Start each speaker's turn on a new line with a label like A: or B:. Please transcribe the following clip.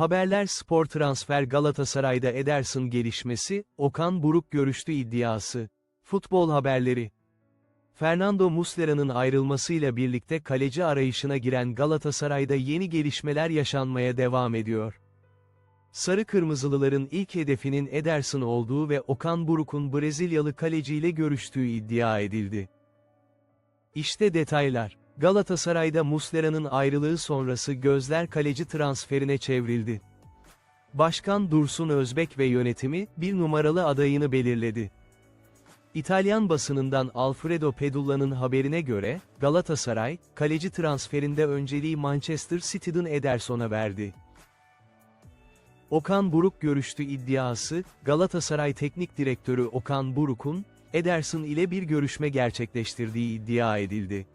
A: Haberler Spor Transfer Galatasaray'da Ederson gelişmesi, Okan Buruk görüştü iddiası. Futbol haberleri. Fernando Muslera'nın ayrılmasıyla birlikte kaleci arayışına giren Galatasaray'da yeni gelişmeler yaşanmaya devam ediyor. Sarı Kırmızılıların ilk hedefinin Ederson olduğu ve Okan Buruk'un Brezilyalı kaleciyle görüştüğü iddia edildi. İşte detaylar. Galatasaray'da Muslera'nın ayrılığı sonrası gözler kaleci transferine çevrildi. Başkan Dursun Özbek ve yönetimi, bir numaralı adayını belirledi. İtalyan basınından Alfredo Pedulla'nın haberine göre, Galatasaray, kaleci transferinde önceliği Manchester City'den Ederson'a verdi. Okan Buruk görüştü iddiası, Galatasaray Teknik Direktörü Okan Buruk'un, Ederson ile bir görüşme gerçekleştirdiği iddia edildi.